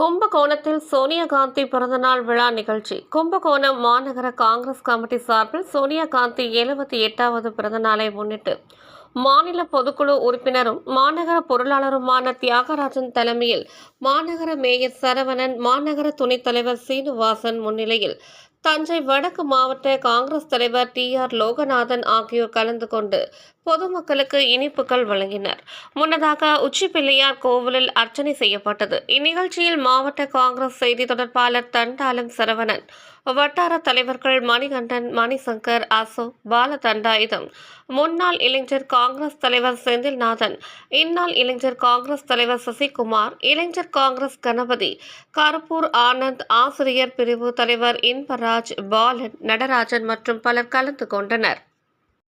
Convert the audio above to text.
கும்பகோணத்தில் சோனியா காந்தி பிறந்தநாள் விழா நிகழ்ச்சி. கும்பகோணம் மாநகர காங்கிரஸ் கமிட்டி சார்பில் சோனியா காந்தி எழுபத்தி எட்டாவது பிறந்தநாளை முன்னிட்டு மாநில பொதுக்குழு உறுப்பினரும் மாநகர பொருளாளருமான தியாகராஜன் தலைமையில் மாநகர மேயர் சரவணன் மாநகர துணைத் தலைவர் சீனிவாசன் முன்னிலையில் தஞ்சை வடக்கு மாவட்ட காங்கிரஸ் தலைவர் டி ஆர் லோகநாதன் ஆகியோர் கலந்து கொண்டு பொதுமக்களுக்கு இனிப்புகள் வழங்கினர். முன்னதாக உச்சிப்பிள்ளையார் கோவிலில் அர்ச்சனை செய்யப்பட்டது. இந்நிகழ்ச்சியில் மாவட்ட காங்கிரஸ் செய்தி தொடர்பாளர் தண்டாலம் சரவணன் வட்டார தலைவர்கள் மணிகண்டன் மணிசங்கர் அசோக் பாலதண்டாயுதம் முன்னாள் இளைஞர் காங்கிரஸ் தலைவர் செந்தில்நாதன் இந்நாள் இளைஞர் காங்கிரஸ் தலைவர் சசிகுமார் இளைஞர் காங்கிரஸ் கணபதி கருப்பூர் ஆனந்த் ஆசிரியர் பிரிவு தலைவர் இன்பராஜ் பாலன் நடராஜன் மற்றும் பலர் கலந்து கொண்டனர்.